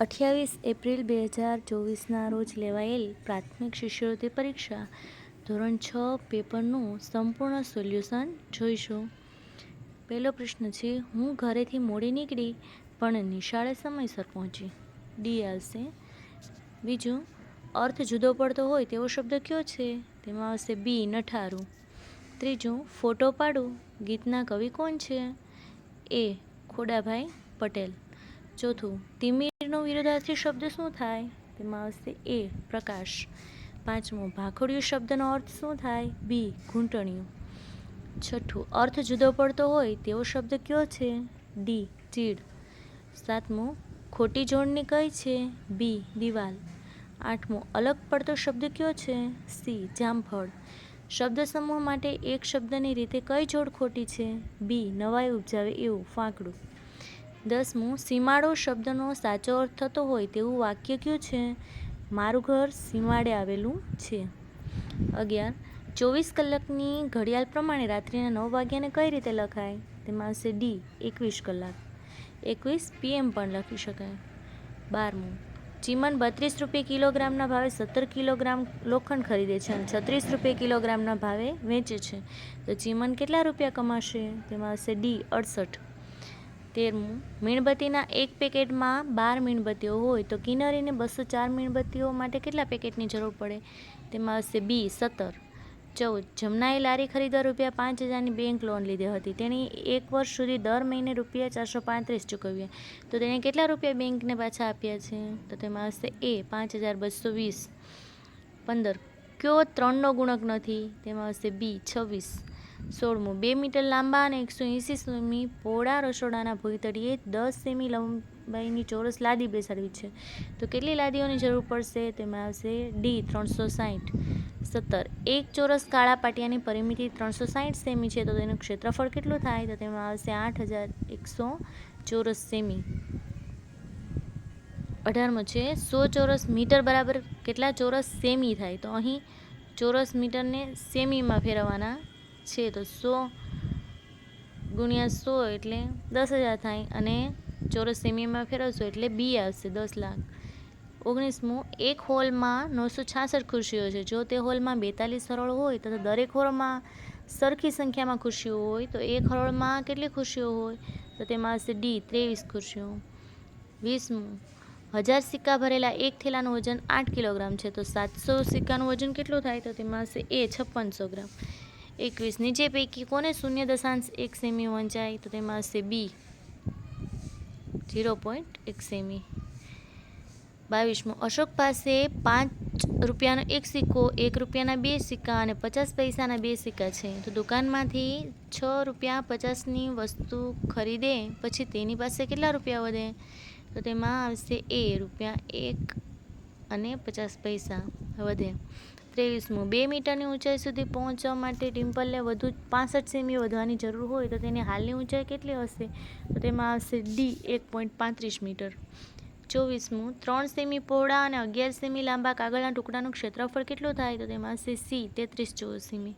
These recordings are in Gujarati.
અઠ્યાવીસ એપ્રિલ બે હજાર ચોવીસના રોજ લેવાયેલ પ્રાથમિક શિષ્યવૃત્તિ પરીક્ષા ધોરણ છ પેપરનું સંપૂર્ણ સોલ્યુશન જોઈશું. પહેલો પ્રશ્ન છે, હું ઘરેથી મોડી નીકળી, પણ નિશાળે સમયસર પહોંચી. ડી આવશે. બીજું, અર્થ જુદો પડતો હોય તેવો શબ્દ કયો છે? તેમાં આવશે બી, નઠારું. ત્રીજું, ફોટો પાડું. ગીતના કવિ કોણ છે? એ, ખોડાભાઈ પટેલ. ચોથું, તિમિરનો વિરોધાર્થી શબ્દ શું થાય? તેમાં આવશે એ, પ્રકાશ. પાંચમું, ભાખોડિયું શબ્દનો અર્થ શું થાય? બી, ઘૂંટણિયું. છઠ્ઠું, અર્થ જુદો પડતો હોય તેવો શબ્દ કયો છે? ડી ચીડ સાતમું, ખોટી જોડણી કઈ છે? બી, દિવાલ. આઠમું, અલગ પડતો શબ્દ કયો છે? સી, જામફળ. શબ્દ સમૂહ માટે એક શબ્દની રીતે કઈ જોડ ખોટી છે? બી, નવાઈ ઉપજાવે એવું, ફાંકડું. દસમું, સીમાડો શબ્દનો સાચો અર્થ થતો હોય તેવું વાક્ય કયું છે? મારું ઘર સીમાડે આવેલું છે. અગિયાર, ચોવીસ કલાકની ઘડિયાળ પ્રમાણે રાત્રિના નવ વાગ્યાને કઈ રીતે લખાય? તેમાં આવશે ડી, એકવીસ કલાક. એકવીસ પીએમ પણ લખી શકાય. બારમું, ચીમન બત્રીસ રૂપિયા કિલોગ્રામના ભાવે સત્તર કિલોગ્રામ લોખંડ ખરીદે છે અને છત્રીસ રૂપિયા કિલોગ્રામના ભાવે વેચે છે. તો ચીમન કેટલા રૂપિયા કમાશે? તેમાં આવશે ડી, અડસઠ. તેરમું. મીણબત્તીના એક પેકેટમાં બાર મીણબત્તીઓ હોય તો કિનરીને બસો ચાર મીણબત્તીઓ માટે કેટલા પેકેટની જરૂર પડે? તેમાં આવશે બી, સત્તર. ચૌદ. જમનાએ લારી ખરીદવા રૂપિયા પાંચ હજારની બેંક લોન લીધી હતી. તેણે એક વર્ષ સુધી દર મહિને રૂપિયા ચારસો પાંત્રીસ ચૂકવ્યા. તો તેણે કેટલા રૂપિયા બેંકને પાછા આપ્યા છે? તો તેમાં આવશે એ, પાંચ હજાર બસો વીસ. પંદર. કયો ત્રણનો ગુણક નથી? તેમાં આવશે બી, છવ્વીસ. સોળમું. બે મીટર લાંબા અને એકસો એંસી સેમી પહોળા રસોડાના ભોયતળીએ દસ સેમી લંબાઈની ચોરસ લાદી બેસાડવી છે. તો કેટલી લાદીઓની જરૂર પડશે? તેમાં આવશે ડી, ત્રણસો સાઠ સત્તર. એક ચોરસ કાળા પાટિયાની પરિમિતિ ત્રણસો સાઠ સેમી છે, તો તેનું ક્ષેત્રફળ કેટલું થાય? તો તેમાં આવશે આઠ હજાર એકસો ચોરસ સેમી. અઢારમો છે, સો ચોરસ મીટર બરાબર કેટલા ચોરસ સેમી થાય? તો અહીં ચોરસ મીટરને સેમીમાં ફેરવવાના છે તો સો ગુણ્યા સો એટલે દસ હજાર થાય અને ચોરસ સેમીમાં ફેરવશો એટલે બી આવશે દસ લાખ. ઓગણીસમું, એક હોલમાં નવસો છાસઠ ખુરશીઓ છે. જો તે હોલમાં બેતાલીસ હરોળ હોય તો દરેક હોલમાં સરખી સંખ્યામાં ખુરશીઓ હોય. તો એક હરોળમાં કેટલી ખુરશીઓ હોય? તો તેમાં હશે ડી, ત્રેવીસ ખુરશીઓ. વીસમું, હજાર સિક્કા ભરેલા એક થેલાનું વજન આઠ કિલોગ્રામ છે. તો સાતસો સિક્કાનું વજન કેટલું થાય? તો તેમાં હશે એ, છપ્પનસો ગ્રામ. એકવીસ નીચે પૈકી કોને શૂન્ય દશાંશ એક સેમી વંચાય, તો તેમાં આવશે બી. ઝીરો પોઈન્ટ એક સેમી. બાવીસમું. અશોક પાસે પાંચ રૂપિયાનો એક સિક્કો, એક રૂપિયાના બે સિક્કા અને પચાસ પૈસાના બે સિક્કા છે. તો દુકાનમાંથી છ રૂપિયા પચાસની વસ્તુ ખરીદે, પછી તેની પાસે કેટલા રૂપિયા વધે? તો તેમાં આવશે એ રૂપિયા એક અને પચાસ પૈસા વધે. ત્રેવીસમું. બે મીટરની ઊંચાઈ સુધી પહોંચવા માટે ડિમ્પલને વધુ પાસઠ સેમી વધવાની જરૂર હોય તો તેની હાલની ઊંચાઈ કેટલી હશે? તો તેમાં આવશે ડી એક પોઈન્ટ પાંત્રીસ મીટર. ચોવીસમું. ત્રણ સેમી પહોળા અને અગિયાર સેમી લાંબા કાગળના ટુકડાનું ક્ષેત્રફળ કેટલું થાય? તો તેમાં આવશે સી તેત્રીસ ચોરસ સેમી.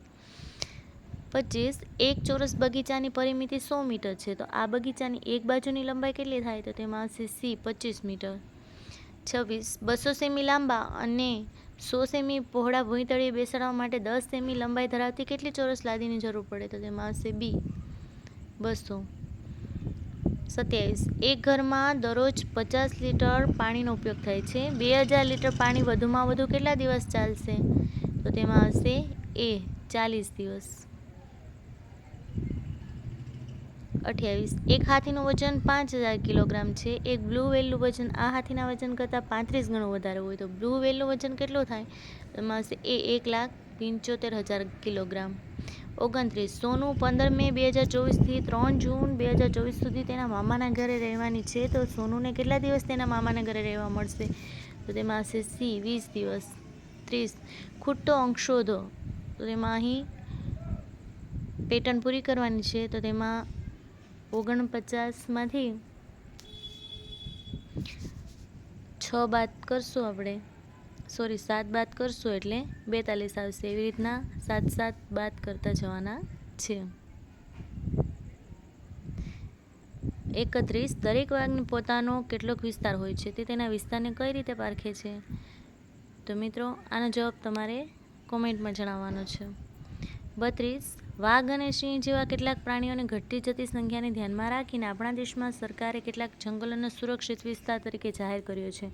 પચીસ. એક ચોરસ બગીચાની પરિમિતિ સો મીટર છે. તો આ બગીચાની એક બાજુની લંબાઈ કેટલી થાય? તો તેમાં આવશે સી પચીસ મીટર. છવ્વીસ. બસો સેમી લાંબા અને સો સેમી પહોળા ભૂંયતળીએ બેસાડવા માટે દસ સેમી લંબાઈ ધરાવતી કેટલી ચોરસ લાદીની જરૂર પડે? તો તેમાં આવશે બી બસો. સત્યાવીસ. એક ઘરમાં દરરોજ પચાસ લીટર પાણીનો ઉપયોગ થાય છે. બે હજાર લીટર પાણી વધુમાં વધુ કેટલા દિવસ ચાલશે? તો તેમાં આવશે એ ચાલીસ દિવસ. અઠ્યાવીસ. એક હાથીનું વજન પાંચ હજાર કિલોગ્રામ છે. એક બ્લુ વેલનું વજન, આ હાથીના વજન કરતાં પાંત્રીસ ગણું વધારે હોય. તો બ્લુ વેલનું વજન કેટલું થાય? એમાં આવશે એ એક લાખ પંચોતેર હજાર કિલોગ્રામ. ઓગણત્રીસ. સોનું પંદર મે બે હજાર ચોવીસથી ત્રણ જૂન બે હજાર ચોવીસ સુધી તેના મામાના ઘરે રહેવાની છે. તો સોનુને કેટલા દિવસ તેના મામાના ઘરે રહેવા મળશે? તો તેમાં આવશે સી, વીસ દિવસ. ત્રીસ. ખૂટતો અંક શોધો. તો તેમાં અહીં પેટર્ન પૂરી કરવાની છે. તો તેમાં ઓગણપચાસમાંથી છ બાદ કરશું આપણે. સોરી સાત બાદ કરશું એટલે બેતાલીસ આવશે. એવી રીતના સાત સાત બાદ કરતા જવાના છે. એકત્રીસ, દરેક વાઘને પોતાનો કેટલોક વિસ્તાર હોય છે તે તેના વિસ્તારને કઈ રીતે પારખે છે? તો મિત્રો, આનો જવાબ તમારે કોમેન્ટમાં જણાવવાનો છે. બત્રીસ વાઘ અને સિંહ જેવા કેટલાક પ્રાણીઓની ઘટતી જતી સંખ્યાને ધ્યાનમાં રાખીને આપણા દેશમાં સરકારે કેટલાક જંગલોને સુરક્ષિત વિસ્તાર તરીકે જાહેર કર્યો છે.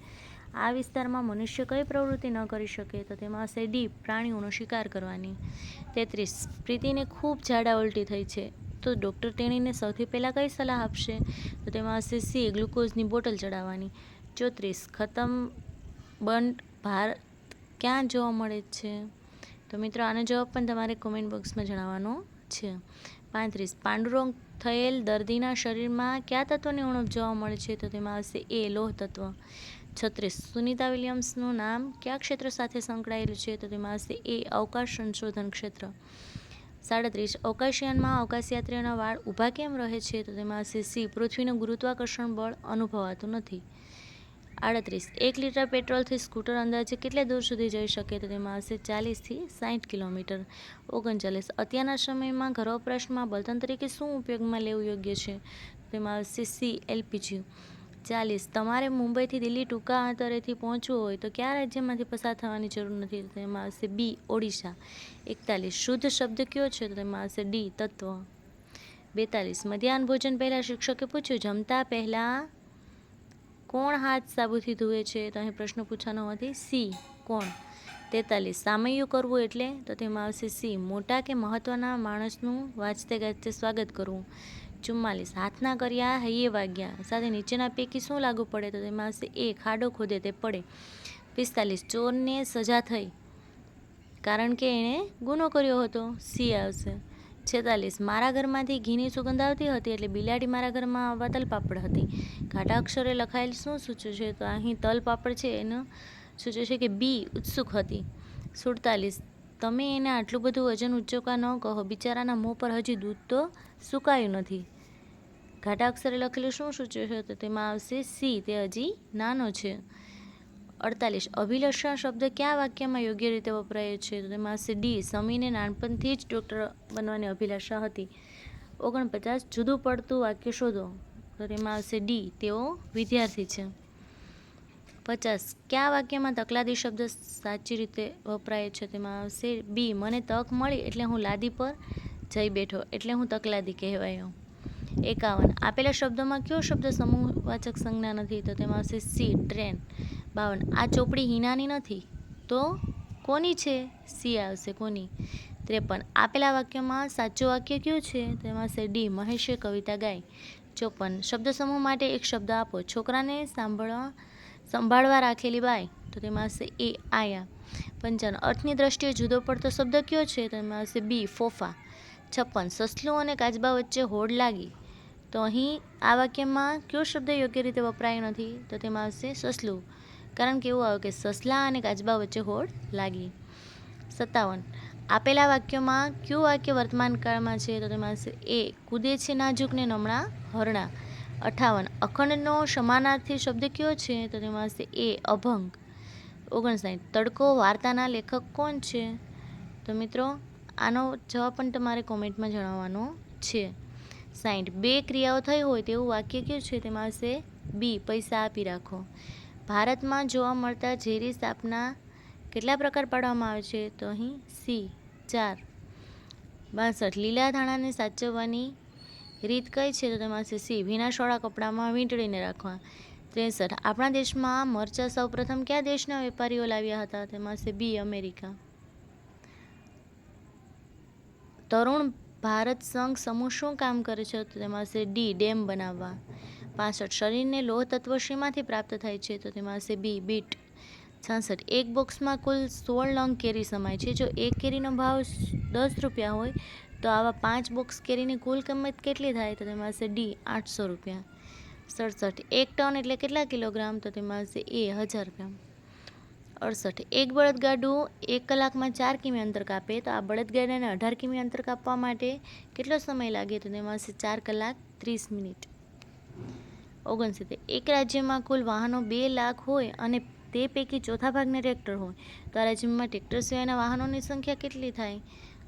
આ વિસ્તારમાં મનુષ્ય કઈ પ્રવૃત્તિ ન કરી શકે તો તેમાં હશે પ્રાણીઓનો શિકાર કરવાની. તેત્રીસ, પ્રીતિને ખૂબ ઝાડા ઉલટી થઈ છે. તો ડૉક્ટર તેણીને સૌથી પહેલાં કઈ સલાહ આપશે? તો તેમાં હશે સી, ગ્લુકોઝની બોટલ ચડાવવાની. ચોત્રીસ, ખતમ બંટ ભારત ક્યાં જોવા મળે છે? તો મિત્રો, આનો જવાબ પણ તમારે કોમેન્ટ બોક્સમાં જણાવવાનો છે. પાંત્રીસ, પાંડુરોગ થયેલ દર્દીના શરીરમાં કયા તત્વની ઉણપ જોવા મળે છે? તો તેમાં હશે એ, લોહ તત્વ. છત્રીસ, સુનિતા વિલિયમ્સનું નામ કયા ક્ષેત્ર સાથે સંકળાયેલું છે? તો તેમાં હશે એ, અવકાશ સંશોધન ક્ષેત્ર. સાડત્રીસ, અવકાશયાનમાં અવકાશયાત્રીઓના વાળ ઊભા કેમ રહે છે? તો તેમાં હશે સી, પૃથ્વીનું ગુરુત્વાકર્ષણ બળ અનુભવાતું નથી. આડત્રીસ. એક લીટર પેટ્રોલથી સ્કૂટર અંદાજે કેટલે દૂર સુધી જઈ શકે તો તેમાં હશે ચાલીસથી સાઠ કિલોમીટર. ઓગણચાલીસ. અત્યારના સમયમાં ઘર વપરાશમાં બળતણ તરીકે શું ઉપયોગમાં લેવું યોગ્ય છે? તેમાં આવશે સી, એલપીજી. ચાલીસ. તમારે મુંબઈથી દિલ્હી ટૂંકા અંતરેથી પહોંચવું હોય તો કયા રાજ્યમાંથી પસાર થવાની જરૂર નથી? તેમાં આવશે બી, ઓડિશા. એકતાલીસ. શુદ્ધ શબ્દ કયો છે? તો તેમાં આવશે ડી, તત્વ. બેતાલીસ. મધ્યાહન ભોજન પહેલાં શિક્ષકે પૂછ્યું, જમતા પહેલાં કોણ હાથ સાબુથી ધુએ છે? તો અહીં પ્રશ્ન પૂછવાનો હોવાથી સી, કોણ? તેતાલીસ. સામૈયું કરવું એટલે? તો તેમાં આવશે સી, મોટા કે મહત્ત્વના માણસનું વાંચતે ગાજતે સ્વાગત કરવું. ચુમ્માલીસ. હાથના કર્યા હૈયે વાગ્યા. સાથે નીચેના પૈકી શું લાગુ પડે? તો તેમાં આવશે એ, ખાડો ખોદે તે પડે. પિસ્તાલીસ. ચોરને સજા થઈ. કારણ કે એણે ગુનો કર્યો હતો. સી આવશે. છેતાલીસ. મારા ઘરમાંથી ઘીની સુગંધ આવતી હતી એટલે બિલાડી મારા ઘરમાં આવવા તલપાપડ હતી. ઘાટા અક્ષરે લખાયેલ શું સૂચવે છે? તો અહીં તલપાપડ છે, એનું સૂચવે છે કે બી ઉત્સુક હતી. સુડતાલીસ. તમે એને આટલું બધું વજન ઉચ્ચકા ન કહો. બિચારાના મોં પર હજી દૂધ તો સુકાયું નથી. ઘાટા અક્ષરે લખેલું શું સૂચવે છે? તો તેમાં આવશે સી. તે હજી નાનો છે. અડતાલીસ. અભિલષા શબ્દ કયા વાક્યમાં યોગ્ય રીતે વપરાયો છે? તો તેમાં આવશે ડી, સમીને નાનપણથી જ ડૉક્ટર બનવાની અભિલાષા હતી. ઓગણપચાસ, જુદું પડતું વાક્ય શોધો. તો તેમાં આવશે ડી, તેઓ વિદ્યાર્થી છે. પચાસ, કયા વાક્યમાં તકલાદી શબ્દ સાચી રીતે વપરાય છે? તેમાં આવશે બી, મને તક મળી એટલે હું લાદી પર જઈ બેઠો. એટલે હું તકલાદી કહેવાયો. એકાવન. આપેલા શબ્દોમાં કયો શબ્દ સમૂહવાચક સંજ્ઞા નથી? તો તેમાં આવશે સી, ટ્રેન. બાવન. આ ચોપડી હિનાની નથી. તો કોની છે? સી આવશે કોની? ત્રેપન. આપેલા વાક્યમાં સાચું વાક્ય કયું છે? તેમાં છે ડી, મહેશે, કવિતા, ગાય. ચોપન. શબ્દ સમૂહ માટે એક શબ્દ આપો. છોકરાને સાંભળવા, સંભાળવા રાખેલી બાઈ તો તેમાં આવશે એ, આયા. પંચાવન. અર્થની દ્રષ્ટિએ જુદો પડતો શબ્દ કયો છે? તેમાં આવશે બી, ફોફા. છપ્પન. સસલું અને કાચબા વચ્ચે હોડ લાગી. તો અહીં આ વાક્યમાં કયો શબ્દ યોગ્ય રીતે વપરાયો નથી, તો તેમાં આવશે સસલું. કારણ કે એવું આવે કે સસલા અને કાચબા વચ્ચે હોડ લાગી. સત્તાવન. આપેલા વાક્યોમાં કયું વાક્ય વર્તમાન કાળમાં છે, તો તેમાં આવશે એ, કૂદે છે નાજુક ને નમણા હરણા. અઠાવન. અખંડનો સમાનાર્થી શબ્દ કયો છે, તો તેમાં આવશે એ, અભંગ. ઓગણસાઠ. તડકો વાર્તાના લેખક કોણ છે? તો મિત્રો, આનો જવાબ પણ તમારે કોમેન્ટમાં જણાવવાનો છે. સાઠ બે ક્રિયાઓ થઈ હોય તેવું વાક્ય કયું છે? તેમાં આવશે બી, પૈસા આપી રાખો. ભારતમાં જોવા મળતા ઝેરી સાપના કેટલા પ્રકાર પાડવામાં આવે છે? તો અહીં સી, ચાર. બાસઠ. લીલા ધાણાને સાચવવાની રીત કઈ છે? તો તેમાં છે સી ભીનાશવાળા કપડામાં વીંટળીને રાખવા. ત્રેસઠ. આપણા દેશમાં મરચાં સૌપ્રથમ કયા દેશના વેપારીઓ લાવ્યા હતા? તેમાં છે બી, અમેરિકા. તરુણ ભારત સંઘ સમૂહ શું કામ કરે છે? તો તેમાં આવશે ડી, ડેમ બનાવવા. પાસઠ, શરીરને લોહ તત્વ શેમાંથી પ્રાપ્ત થાય છે? તો તેમાં આવશે બી, બીટ. છાસઠ, એક બોક્સમાં કુલ સોળ નંગ કેરી સમાય છે. જો એક કેરીનો ભાવ દસ રૂપિયા હોય, તો આવા પાંચ બોક્સ કેરીની કુલ કિંમત કેટલી થાય? તો તેમાં આવશે ડી, આઠસો રૂપિયા. સડસઠ, એક ટન એટલે કેટલા કિલોગ્રામ? તો તેમાં આવશે એ, હજાર ગ્રામ. અડસઠ. એક બળદગાડું એક કલાકમાં ચાર કિમી અંતર કાપે તો આ બળદગાડાને અઢાર કિમી અંતર કાપવા માટે કેટલો સમય લાગે? તો તેમાં હશે ચાર કલાક ત્રીસ મિનિટ. ઓગણસિત્તેર. એક રાજ્યમાં કુલ વાહનો બે લાખ હોય અને તે પૈકી ચોથા ભાગના ટ્રેક્ટર હોય. તો આ રાજ્યમાં ટ્રેક્ટર સિવાયના વાહનોની સંખ્યા કેટલી થાય?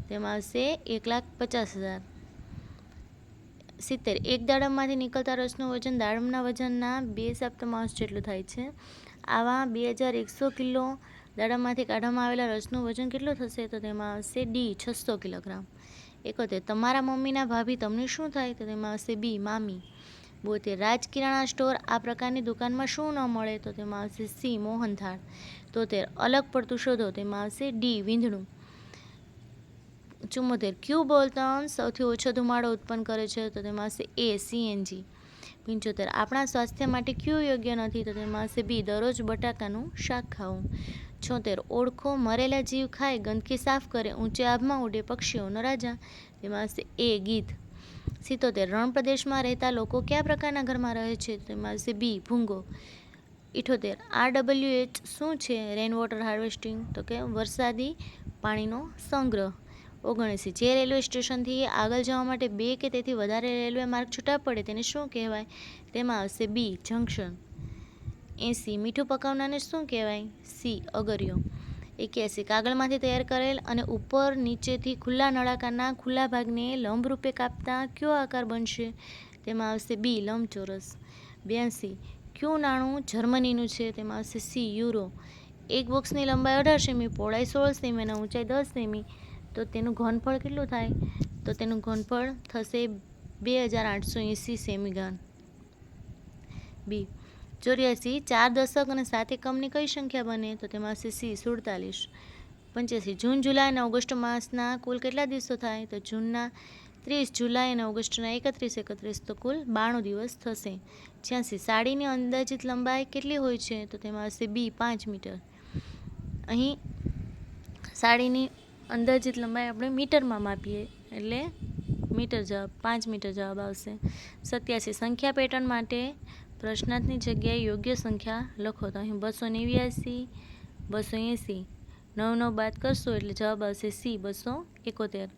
તેમાં હશે એક લાખ પચાસ હજાર. સિત્તેર. એક દાડમમાંથી નીકળતા રસનું વજન દાડમના વજનના બે સપ્તમાંશ જેટલું થાય છે. આવા બે હજાર એકસો કિલો દાડમમાંથી કાઢવામાં આવેલા રસનું વજન કેટલું થશે? તો તેમાં આવશે ડી છસો કિલોગ્રામ. એકોતેર, તમારા મમ્મીના ભાભી તમને શું થાય? તો તેમાં આવશે બી મામી. બોતેર રાજ કિરાણા સ્ટોર આ પ્રકારની દુકાનમાં શું ન મળે? તો તેમાં આવશે સી મોહનથાળ. તોતેર, અલગ પડતું શોધો. તેમાં આવશે ડી વીંધણું. ચુમ્મોતેર, ક્યુ બોલતા સૌથી ઓછો ધુમાડો ઉત્પન્ન કરે છે? તો તેમાં આવશે એ સીએનજી પંચોતેર. આપણા સ્વાસ્થ્ય માટે ક્યુ યોગ્ય નથી તો તેમાં આવશે બી દરરોજ બટાકાનું શાક ખાવું. છોતેર. ઓળખો, મરેલા જીવ ખાય, ગંદકી સાફ કરે, ઊંચે આભમાં ઉડે પક્ષીઓનો રાજા તેમાં આવશે એ ગીધ સિત્તોતેર. રણ પ્રદેશમાં રહેતા લોકો કયા પ્રકારના ઘરમાં રહે છે? તેમાં આવશે બી ભૂંગો. ઇઠોતેર. આર ડબલ્યુ એચ શું છે? Rain water harvesting. તો કે વરસાદી પાણીનો સંગ્રહ. ઓગણએંસી જે રેલવે સ્ટેશનથી આગળ જવા માટે બે કે તેથી વધારે રેલવે માર્ગ છૂટા પડે તેને શું કહેવાય? તેમાં આવશે બી, જંકશન. એંસી, મીઠું પકાવનારને શું કહેવાય? સી અગરિયો એક્યાસી, કાગળમાંથી તૈયાર કરેલ અને ઉપર નીચેથી ખુલ્લા નળાકારના ખુલ્લા ભાગને લંબરૂપે કાપતા કયો આકાર બનશે? તેમાં આવશે બી, લંબચોરસ. બ્યાસી, કયું નાણું જર્મનીનું છે? તેમાં આવશે સી, યુરો. એક બોક્સની લંબાઈ અઢાર સેમી, પહોળાઈ સોળ સેમી અને ઊંચાઈ દસ સેમી. તો તેનું ઘનફળ કેટલું થાય? તો તેનું ઘનફળ થશે બે હજાર આઠસો એંસી સેમી બી. ચોર્યાસી ચાર દશક અને સાત એકમની કઈ સંખ્યા બને? તો તેમાં આવશે સી, સુડતાલીસ. પંચ્યાસી જૂન, જુલાઈ અને ઓગસ્ટ માસના કુલ કેટલા દિવસો થાય? તો જૂનના ત્રીસ, જુલાઈ અને ઓગસ્ટના એકત્રીસ એકત્રીસ તો કુલ બાણું દિવસ થશે. છ્યાસી સાડીની અંદાજિત લંબાઈ કેટલી હોય છે? તો તેમાં આવશે બી, પાંચ મીટર. અહીં સાડીની અંદાજિત લંબાઈ આપણે મીટરમાં માપીએ. એટલે મીટર જવાબ, પાંચ મીટર જવાબ આવશે. સત્યાસી, સંખ્યા પેટર્ન માટે પ્રશ્નાર્થની જગ્યાએ યોગ્ય સંખ્યા લખો. તો અહીં બસો નેવ્યાસી, બસો એંસી. નવ નવ બાદ કરશો એટલે જવાબ આવશે સી, બસો એકોતેર.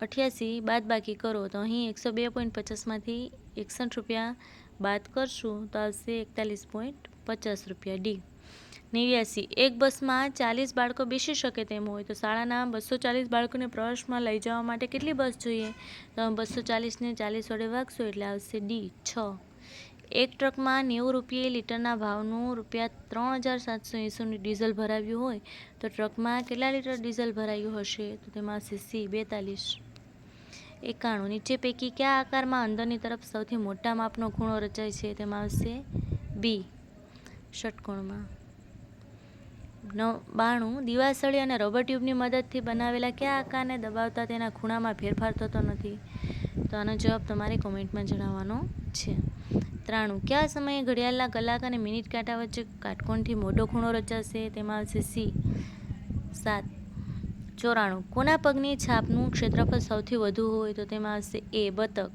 અઠ્યાસી બાદ બાકી કરો. તો અહીં એકસો બે પોઈન્ટ પચાસમાંથી એકસઠ રૂપિયા બાદ કરશું તો આવશે એકતાલીસ પોઈન્ટ પચાસ રૂપિયા ડી. નેવ્યાસી. એક બસમાં ચાલીસ બાળકો બેસી શકે તેમ હોય તો શાળાના બસો ચાલીસ બાળકોને પ્રવાસમાં લઈ જવા માટે કેટલી બસ જોઈએ? તો બસો ચાલીસને ચાલીસ વડે વાગશો એટલે આવશે ડી, છ. એક ટ્રકમાં નેવું રૂપિયે લીટરના ભાવનું રૂપિયા ત્રણ હજાર સાતસો એંસીનું ડીઝલ ભરાવ્યું હોય તો ટ્રકમાં કેટલા લીટર ડીઝલ ભરાયું હશે? તો તેમાં આવશે સી, બેતાલીસ. એકાણું. નીચે પૈકી કયા આકારમાં અંદરની તરફ સૌથી મોટા માપનો ખૂણો રચાય છે? તેમાં આવશે બી, ષટકોણમાં. નવ બાણું, દિવાસળી અને રબર ટ્યુબની મદદથી બનાવેલા કયા આકારને દબાવતા તેના ખૂણામાં ફેરફાર થતો નથી? તો આનો જવાબ તમારે કોમેન્ટમાં જણાવવાનો છે. ત્રાણું, કયા સમયે ઘડિયાળના કલાક અને મિનિટ કાંટા વચ્ચે કાટકોણથી મોટો ખૂણો રચાશે? તેમાં આવશે સી. સાત. ચોરાણું, કોના પગની છાપનું ક્ષેત્રફળ સૌથી વધુ હોય? તો તેમાં આવશે એ, બતક.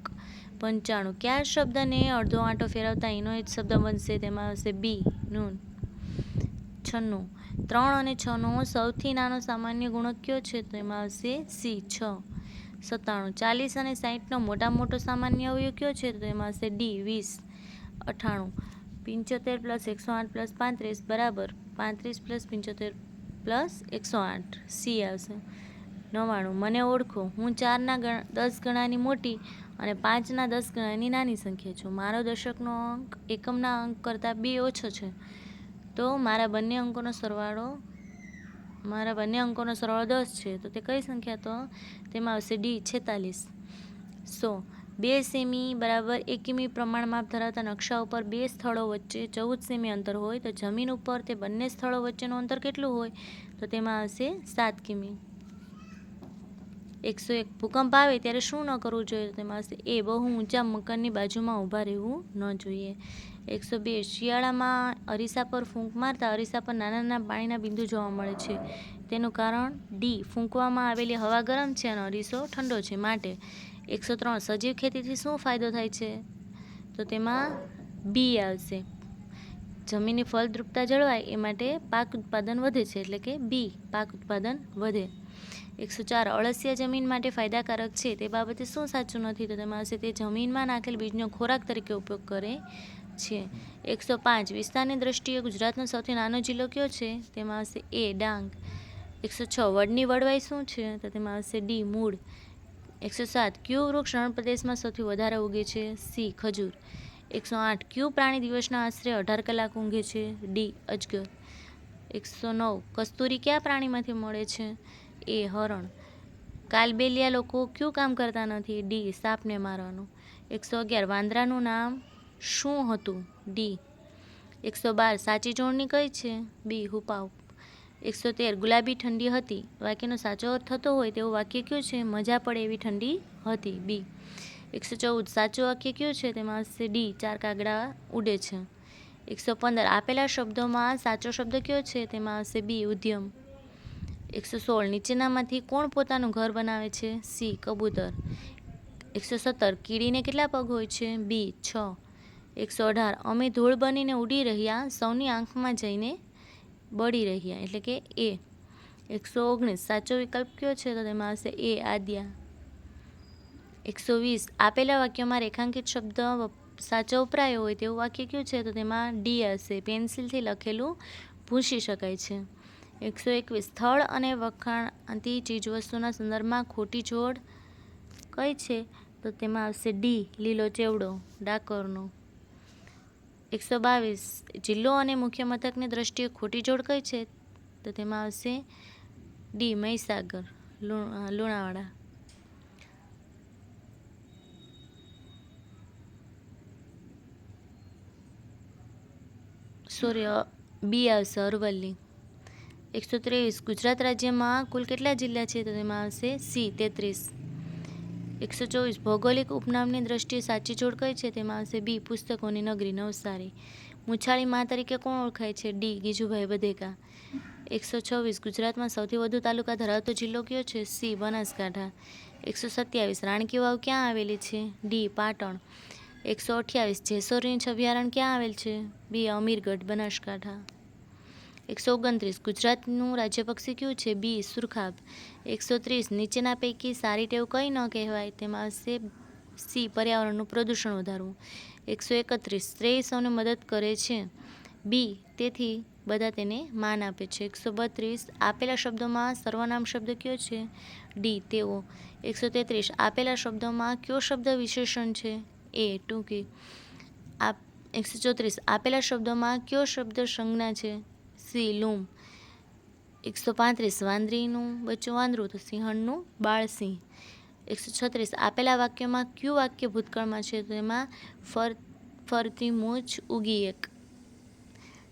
પંચાણું, કયા શબ્દને અડધો આંટો ફેરવતા એનો જ શબ્દ બનશે? તેમાં આવશે બી, નૂન. છન્નું ત્રણ અને છનો સૌથી નાનો સામાન્ય ગુણક કયો છે? તો એમાં આવશે સી, છ. સત્તાણું. ચાલીસ અને સાહીઠનો મોટા મોટો સામાન્ય અવયવ કયો છે? તો તેમાં આવશે ડી, વીસ. અઠ્ઠાણું પંચોતેર પ્લસ એકસો આઠ પ્લસ પાંત્રીસ, બરાબર. પાંત્રીસ પ્લસ પંચોતેર પ્લસ એકસો આઠ. સી આવશે. નવ્વાણું. મને ઓળખો. હું ચારના ગણ, દસ ગણાની મોટી અને પાંચના દસ ગણાની નાની સંખ્યા છું. મારો દશકનો અંક, એકમના અંક કરતાં બે ઓછો છે. તો મારા બંને અંકોનો સરવાળો, મારા બંને અંકોનો સરવાળો દસ છે. તો તે કઈ સંખ્યા તો? તેમાં આવશે ડી, છેતાલીસ. સો, બે સેમી બરાબર એક કિમી પ્રમાણ માપ ધરાવતા નકશા ઉપર બે સ્થળો વચ્ચે ચૌદ સેમી અંતર હોય તો જમીન ઉપર તે બંને સ્થળો વચ્ચેનું અંતર કેટલું હોય? તો તેમાં આવશે સાત કિમી. એકસો એક ભૂકંપ આવે ત્યારે શું ન કરવું જોઈએ? તેમાં એ બહુ ઊંચા મકાનની બાજુમાં ઊભા રહેવું ન જોઈએ. એકસો બે, શિયાળામાં અરીસા પર ફૂંક મારતા અરીસા પર નાના નાના પાણીના બિંદુ જોવા મળે છે. તેનું કારણ, ડી, ફૂંકવામાં આવેલી હવા ગરમ છે અને અરીસો ઠંડો છે માટે. એકસો ત્રણ, સજીવ ખેતીથી શું ફાયદો થાય છે? તો તેમાં બી આવશે. જમીનની ફળદ્રુપતા જળવાય એ માટે પાક ઉત્પાદન વધે છે એટલે કે બી, પાક ઉત્પાદન વધે. એકસો ચાર અળસિયા જમીન માટે ફાયદાકારક છે. તે બાબતે શું સાચું નથી? તો તેમાં હશે તે જમીનમાં નાખેલ બીજનો ખોરાક તરીકે ઉપયોગ કરે છે. એકસો પાંચ વિસ્તારની દ્રષ્ટિએ ગુજરાતનો સૌથી નાનો જિલ્લો કયો છે? તેમાં આવશે એ, ડાંગ. એકસો છ વડની વડવાઈ શું છે? તો તેમાં આવશે ડી, મૂળ. એકસો સાત કયું વૃક્ષ રણ પ્રદેશમાં સૌથી વધારે ઉગે છે? સી, ખજૂર. એકસો આઠ કયું પ્રાણી દિવસના આશરે અઢાર કલાક ઊંઘે છે? ડી, અજગર. એકસો નવ કસ્તુરી કયા પ્રાણીમાંથી મળે છે? એ હરણ. કાલબેલિયા લોકો કયું કામ કરતા નથી? ડી, સાપને મારવાનું. એકસો અગિયાર, વાંદરાનું નામ શું હતું? ડી, એકસો બાર, સાચી જોડણી કઈ છે? બી, હુપાવ. એકસો તેર, ગુલાબી ઠંડી હતી. વાક્યનો સાચો અર્થ થતો હોય તેવું વાક્ય કયું છે? મજા પડે એવી ઠંડી હતી. બી, એકસો ચૌદ, સાચું વાક્ય કયું છે? તેમાં આવશે ડી, ચાર કાગડા ઉડે છે. એકસો પંદર, આપેલા શબ્દોમાં સાચો શબ્દ કયો છે? તેમાં આવશે બી, ઉદ્યમ. એકસો સોળ નીચેનામાંથી કોણ પોતાનું ઘર બનાવે છે? સી, કબૂતર. એકસો સત્તર, કીડીને કેટલા પગ હોય છે? બી, છ. એકસો અઢાર, અમે ધૂળ બનીને ઉડી રહ્યા, સૌની આંખમાં જઈને બળી રહ્યા, એટલે કે એ. એકસો ઓગણીસ, સાચો વિકલ્પ કયો છે? તો તેમાં આવશે એ, આદ્યા. એકસો વીસ, આપેલા વાક્યોમાં રેખાંકિત શબ્દ સાચો વપરાયો હોય તેવું વાક્ય કયું છે? તો તેમાં ડી હશે પેન્સિલથી લખેલું ભૂંસી શકાય છે. એકસો એકવીસ. સ્થળ અને વખાણતી ચીજવસ્તુના સંદર્ભમાં ખોટી જોડ કઈ છે? તો તેમાં આવશે ડી, લીલો ચેવડો, ડાકોરનો. એકસો બાવીસ. જિલ્લો અને મુખ્ય મથકની દ્રષ્ટિએ ખોટી જોડ કઈ છે? તો તેમાં આવશે D, Mahisagar Lunawada. Sorry B આવશે અરવલ્લી. એકસો ત્રેવીસ. ગુજરાત રાજ્યમાં કુલ કેટલા જિલ્લા છે? તો તેમાં આવશે સી, તેત્રીસ. એકસો ચોવીસ. ભૌગોલિક ઉપનામની દ્રષ્ટિએ સાચી જોડ કઈ છે? તેમાં આવશે બી, પુસ્તકોની નગરી, નવસારી. મુછાળી મા તરીકે કોણ ઓળખાય છે? ડી, ગીજુભાઈ બધેકા. એકસો છવ્વીસ. ગુજરાતમાં સૌથી વધુ તાલુકા ધરાવતો જિલ્લો કયો છે? સી, બનાસકાંઠા. એકસો સત્યાવીસ. રાણકી વાવ ક્યાં આવેલી છે? ડી, પાટણ. એકસો અઠ્યાવીસ. જેસોર રીંછ અભયારણ્ય ક્યાં આવેલ છે? બી, અમીરગઢ, બનાસકાંઠા. એકસો ઓગણત્રીસ. ગુજરાતનું રાજ્ય પક્ષી કયું છે? બી, સુરખાબ. એકસો ત્રીસ. નીચેના પૈકી સારી ટેવ કઈ ન કહેવાય, તેમાં આવશે સી, પર્યાવરણનું પ્રદૂષણ વધારવું. એકસો એકત્રીસ. શ્રેય સૌને મદદ કરે છે. બી, તેથી બધા તેને માન આપે છે. એકસો બત્રીસ. આપેલા શબ્દોમાં સર્વનામ શબ્દ કયો છે? ડી, તેઓ. એકસો તેત્રીસ. આપેલા શબ્દોમાં કયો શબ્દ વિશેષણ છે? એ, ટૂંકી. આપ, એકસો ચોત્રીસ. આપેલા શબ્દોમાં કયો શબ્દ સંજ્ઞા છે? સી લૂમ એકસો પાંત્રીસ વાંદરીનું, બચ્ચું વાંદરું તો સિંહણનું બાળસિંહ એકસો છત્રીસ આપેલા વાક્યમાં કયું વાક્ય ભૂતકાળમાં છે? તો એમાં ફર, ફરતી મૂછ ઉગી એક.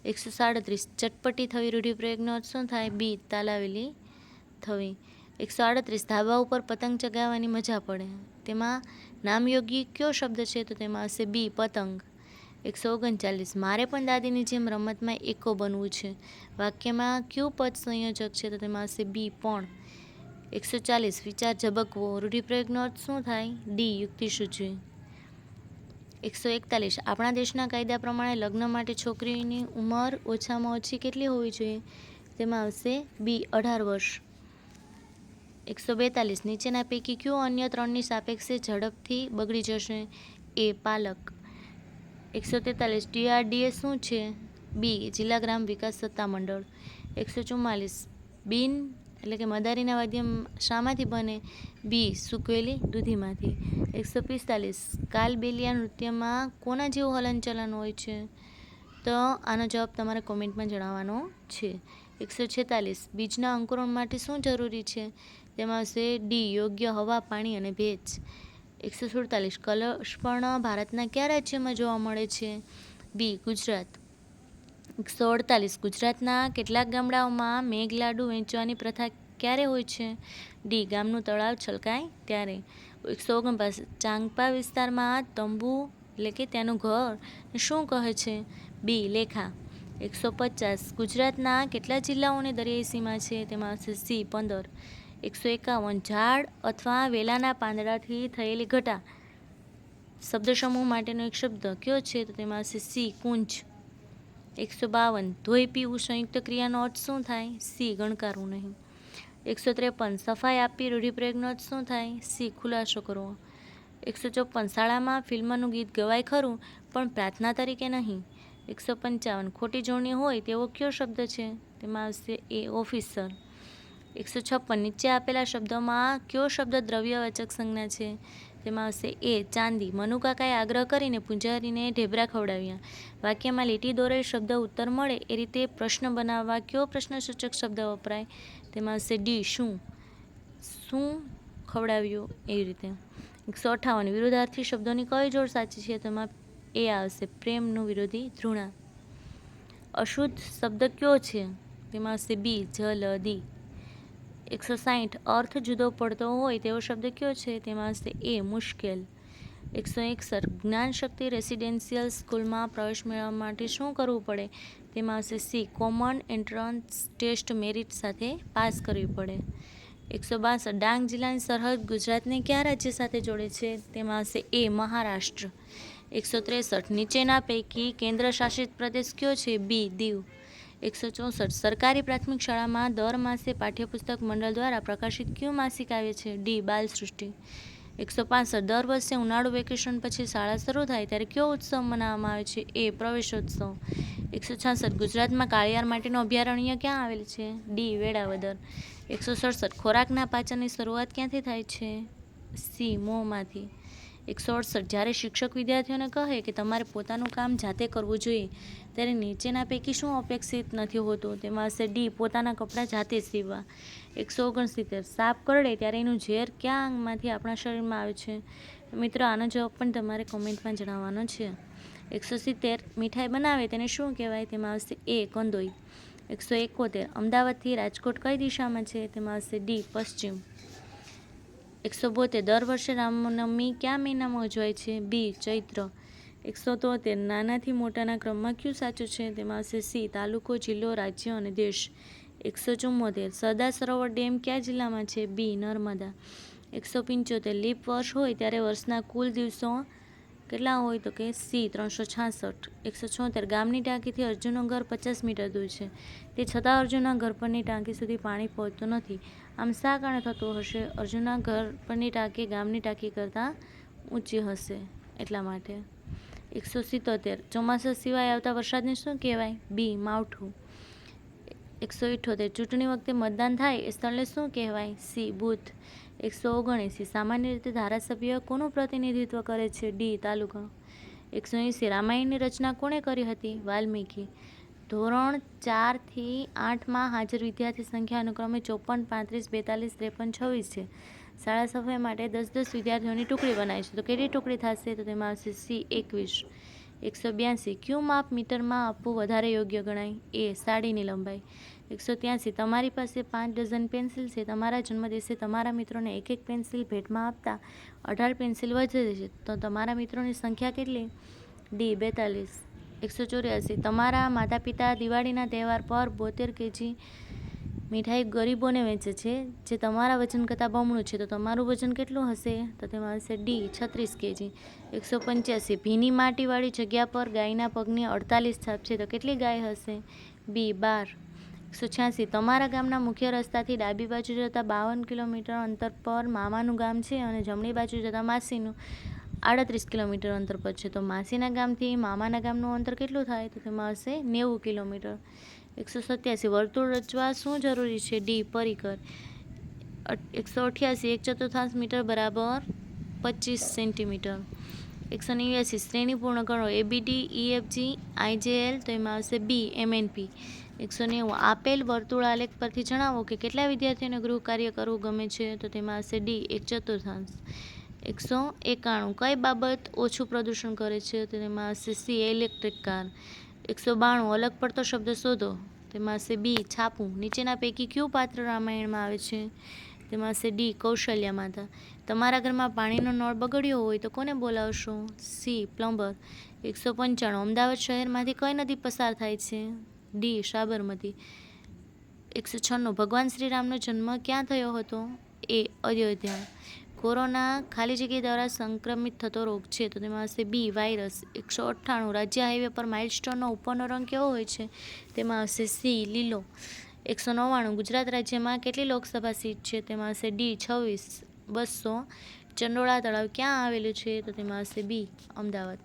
એકસો સાડત્રીસ ચટપટી થવી રૂઢિપ્રયોગનો અર્થ શું થાય? બી, તાલાવેલી થવી. એકસો આડત્રીસ ધાબા ઉપર પતંગ ચગાવવાની મજા પડે. તેમાં નામયોગી કયો શબ્દ છે? તો તેમાં હશે બી, પતંગ. એકસો ઓગણચાલીસ. મારે પણ દાદીની જેમ રમતમાં એકો બનવું છે. વાક્યમાં કયું પદ સંયોજક છે તો તેમાં આવશે બી પણ. એકસો ચાલીસ. વિચાર ઝબકવો. રૂઢિપ્રયોગનો અર્થ શું થાય? ડી. યુક્તિ સૂચવી. એકસો એકતાલીસ. આપણા દેશના કાયદા પ્રમાણે લગ્ન માટે છોકરીની ઉંમર ઓછામાં ઓછી કેટલી હોવી જોઈએ? તેમાં આવશે બી. અઢાર વર્ષ. એકસો બેતાલીસ. નીચેના પૈકી કયું અન્ય ત્રણની સાપેક્ષે ઝડપથી બગડી જશે? એ. પાલક. એકસો તેતાલીસ ટીઆરડીએ શું છે? બી, જિલ્લા ગ્રામ વિકાસ સત્તામંડળ એકસો ચુમ્માલીસ બિન, એટલે કે મદારીના વાદ્યમ શામાંથી બને. બી સૂકવેલી દૂધીમાંથી. એકસો પિસ્તાલીસ કાલબેલિયા નૃત્યમાં કોના જેવું હલનચલન હોય છે? તો આનો જવાબ તમારે કોમેન્ટમાં જણાવવાનો છે. એકસો છેતાલીસ બીજના અંકુરણ માટે શું જરૂરી છે? તેમાં હશે ડી, યોગ્ય હવા, પાણી અને ભેજ. એકસો સુડતાલીસ. કલશપર્ણ ભારતના કયા રાજ્યમાં જોવા મળે છે? બી, ગુજરાત. એકસો અડતાલીસ. ગુજરાતના કેટલાક ગામડાઓમાં મેઘલાડુ વેચવાની પ્રથા ક્યારે હોય છે? ડી, ગામનું તળાવ છલકાય ત્યારે. એકસો ઓગણપાસ ચાંગપા વિસ્તારમાં તંબુ, એટલે કે ત્યાંનું ઘર, શું કહે છે? બી, લેખા. એકસો પચાસ. ગુજરાતના કેટલા જિલ્લાઓની દરિયાઈ સીમા છે? તેમાં આવશે સી, પંદર. એકસો એકાવન ઝાડ અથવા વેલાના પાંદડાથી થયેલી ઘટા. શબ્દ સમૂહ માટેનો એક શબ્દ કયો છે? તો તેમાં આવશે સી, કુંજ. એકસો બાવન, ધોઈ પીવું સંયુક્ત ક્રિયાનો અર્થ શું થાય? સી, ગણકારવું નહીં. એકસો ત્રેપન, સફાઈ આપી રૂઢિપ્રયોગનો અર્થ શું થાય? સી, ખુલાસો કરવો. એકસો ચોપન, શાળામાં ફિલ્મનું ગીત ગવાય ખરું, પણ પ્રાર્થના તરીકે નહીં. એકસો પંચાવન, ખોટી જોડણી હોય તેવો કયો શબ્દ છે? તેમાં આવશે એ, ઓફિસર. એકસો છપ્પન નીચે આપેલા શબ્દોમાં કયો શબ્દ દ્રવ્યવાચક સંજ્ઞા છે? તેમાં આવશે એ, ચાંદી. મનુકાકાએ આગ્રહ કરીને પૂજારીને ઢેબરા ખવડાવ્યા. વાક્યમાં લીટી દોરેલ શબ્દ ઉત્તર મળે એ રીતે પ્રશ્ન બનાવવા કયો પ્રશ્નસૂચક શબ્દ વપરાય? તેમાં આવશે ડી, શું? શું ખવડાવ્યું એવી રીતે? એકસો અઠ્ઠાવન વિરોધાર્થી શબ્દોની કઈ જોડ સાચી છે? તેમાં એ આવશે પ્રેમનું વિરોધી ધૃણા. અશુદ્ધ શબ્દ કયો છે? તેમાં આવશે બી જલદી એકસો સાહીઠ અર્થ જુદો પડતો હોય તેવો શબ્દ કયો છે? તેમાં આવશે એ મુશ્કેલ. એકસો એકસઠ, જ્ઞાન શક્તિ રેસિડેન્શિયલ સ્કૂલમાં પ્રવેશ મેળવવા માટે શું કરવું પડે? તેમાં આવશે C, common entrance test merit સાથે પાસ કરવી પડે. એકસો બાસઠ, ડાંગ જિલ્લાની સરહદ ગુજરાતને કયા રાજ્ય સાથે જોડે છે? તેમાં આવશે એ મહારાષ્ટ્ર. એકસો ત્રેસઠ, નીચેના પૈકી કેન્દ્ર શાસિત પ્રદેશ કયો છે? બી, દીવ. એકસો ચોસઠ. સરકારી પ્રાથમિક શાળામાં દર માસે પાઠ્યપુસ્તક મંડળ દ્વારા પ્રકાશિત કયું માસિક આવે છે? ડી, બાલ સૃષ્ટિ. એકસો પાસઠ. દર વર્ષે ઉનાળુ વેકેશન પછી શાળા શરૂ થાય ત્યારે કયો ઉત્સવ મનાવવામાં આવે છે? એ, પ્રવેશોત્સવ. એકસો છાસઠ. ગુજરાતમાં કાળિયાર માટેનું અભયારણ્ય ક્યાં આવેલ છે? ડી વેળાવદર એકસો સડસઠ. ખોરાકના પાચનની શરૂઆત ક્યાંથી થાય છે? સી, મોંમાંથી. એકસો અડસઠ જ્યારે શિક્ષક વિદ્યાર્થીઓને કહે કે તમારે પોતાનું કામ જાતે કરવું જોઈએ, ત્યારે નીચેના પૈકી શું અપેક્ષિત નથી હોતું? તેમાં હશે ડી, પોતાના કપડાં જાતે સીવવા. એકસો ઓગણસિત્તેર, સાપ કરડે ત્યારે એનું ઝેર ક્યાં અંગમાંથી આપણા શરીરમાં આવે છે? મિત્રો, આનો જવાબ પણ તમારે કોમેન્ટમાં જણાવવાનો છે. એકસો સિત્તેર, મીઠાઈ બનાવે તેને શું કહેવાય? તેમાં આવશે એ, કંદોઈ. એકસો એકોતેર, અમદાવાદથી રાજકોટ કઈ દિશામાં છે? તેમાં આવશે ડી, પશ્ચિમ. એકસો બોતેર. દર વર્ષે રામનવમી કયા મહિનામાં ઉજવાય છે? બી, ચૈત્ર. એકસો તોતેર. નાનાથી મોટાના ક્રમમાં ક્યું સાચું છે? તેમાં આવશે સી, તાલુકો, જિલ્લો, રાજ્ય અને દેશ. એકસો ચુમ્મોતેર સરદાર સરોવર ડેમ કયા જિલ્લામાં છે? બી, નર્મદા. એકસો પંચોતેર. લીપ વર્ષ હોય ત્યારે વર્ષના કુલ દિવસો કેટલા હોય તો કે સી, ત્રણસો છાસઠ. એકસો છોતેર. ગામની ટાંકીથી અર્જુનનું ઘર પચાસ મીટર દૂર છે. તે છતાં અર્જુનના ઘર પરની ટાંકી સુધી પાણી પહોંચતું નથી. આમ શા કારણે થતું હશે? અર્જુનના ઘર પરની ટાંકી ગામની ટાંકી કરતાં ઊંચી હશે એટલા માટે. એકસો સિત્તોતેર. ચોમાસા સિવાય આવતા વરસાદને શું કહેવાય? બી, માવઠું. એકસો ઇઠ્ઠોતેર ચૂંટણી વખતે મતદાન થાય એ સ્થળને શું કહેવાય? C, booth. એકસો ઓગણએંસી. સામાન્ય રીતે ધારાસભ્ય કોનું પ્રતિનિધિત્વ કરે છે? ડી, તાલુકા. એકસો એંસી. રામાયણની રચના કોણે કરી હતી? વાલ્મીકી. ધોરણ ચારથી આઠમાં હાજર વિદ્યાર્થી સંખ્યા અનુક્રમે ચોપન, પાંત્રીસ, બેતાલીસ, ત્રેપન, છવ્વીસ છે. શાળા સફાઈ માટે દસ દસ વિદ્યાર્થીઓની ટુકડી બનાવી છે. તો કેટલી ટુકડી થશે? તો તેમાં આવશે સી, એકવીસ. એકસો બ્યાસી. ક્યુ માપ મીટરમાં આપવું વધારે યોગ્ય ગણાય? એ, સાડીની લંબાઈ. એકસો ત્યાંસી. તમારી પાસે પાંચ ડઝન પેન્સિલ છે. તમારા જન્મદિવસે તમારા મિત્રોને એક એક પેન્સિલ ભેટમાં આપતા અઢાર પેન્સિલ વધે છે. તો તમારા મિત્રોની સંખ્યા કેટલી? ડી, બેતાલીસ. એકસો ચોર્યાસી. તમારા માતા પિતા દિવાળીના તહેવાર પર બોતેર કેજી મીઠાઈ ગરીબોને વેચે છે. જે તમારા વજન કરતાં બમણું છે. તો તમારું વજન કેટલું હશે? તો તેમાં હશે ડી, છત્રીસ કેજી. એકસો પંચ્યાસી. ભીની માટીવાળી જગ્યા પર ગાયના પગની અડતાલીસ છાપ છે. તો કેટલી ગાય હશે? બી, બાર. એકસો છ્યાસી. તમારા ગામના મુખ્ય રસ્તાથી ડાબી બાજુ જતાં બાવન કિલોમીટર અંતર પર મામાનું ગામ છે અને જમણી બાજુ જતાં માસીનું. આડત્રીસ કિલોમીટર અંતર પર છે તો માસીના ગામથી મામાના ગામનું અંતર કેટલું થાય? તો તેમાં હશે નેવું કિલોમીટર. એકસો સત્યાસી. વર્તુળ રચવા શું જરૂરી છે? ડી, પરિકર. એકસો અઠ્યાસી. એક ચતુર્થાંશ મીટર બરાબર પચીસ સેન્ટીમીટર. એકસો નેવ્યાસી. શ્રેણી પૂર્ણ કરો. એબીડી ઈએફજી આઈજેએલ તો એમાં આવશે બી એમએનપી એકસો નેવું. આપેલ વર્તુળ આલેખ પરથી જણાવો કે કેટલા વિદ્યાર્થીઓને ગૃહ કાર્ય કરવું ગમે છે? તો તેમાં આવશે ડી, એક ચતુર્થાંશ. એકસો એકાણું. કઈ બાબત ઓછું પ્રદૂષણ કરે છે? તેમાં છે સી ઇલેક્ટ્રિક કાર એકસો બાણું. અલગ પડતો શબ્દ શોધો. તેમાં છે બી છાપું. નીચેના પૈકી કયું પાત્ર રામાયણમાં આવે છે? તેમાં છે ડી કૌશલ્યા માતા. તમારા ઘરમાં પાણીનો નળ બગડ્યો હોય તો કોને બોલાવશો? C plumber. એકસો પંચાણું. અમદાવાદ શહેરમાંથી કઈ નદી પસાર થાય છે? ડી સાબરમતી. એકસો છન્નું. ભગવાન શ્રીરામનો જન્મ ક્યાં થયો હતો? એ અયોધ્યા. કોરોના ખાલી જગ્યા દ્વારા સંક્રમિત થતો રોગ છે, તો તેમાં હશે બી વાયરસ, એકસો અઠ્ઠાણું. રાજ્ય હાઈવે પર માઇલસ્ટોનનો ઉપરનો રંગ કેવો હોય છે? તેમાં હશે સી, લીલો, એકસો નવ્વાણું. ગુજરાત રાજ્યમાં કેટલી લોકસભા સીટ છે? તેમાં હશે ડી, છવ્વીસ, બસો. ચંડોળા તળાવ ક્યાં આવેલું છે? તો તેમાં હશે બી, અમદાવાદ.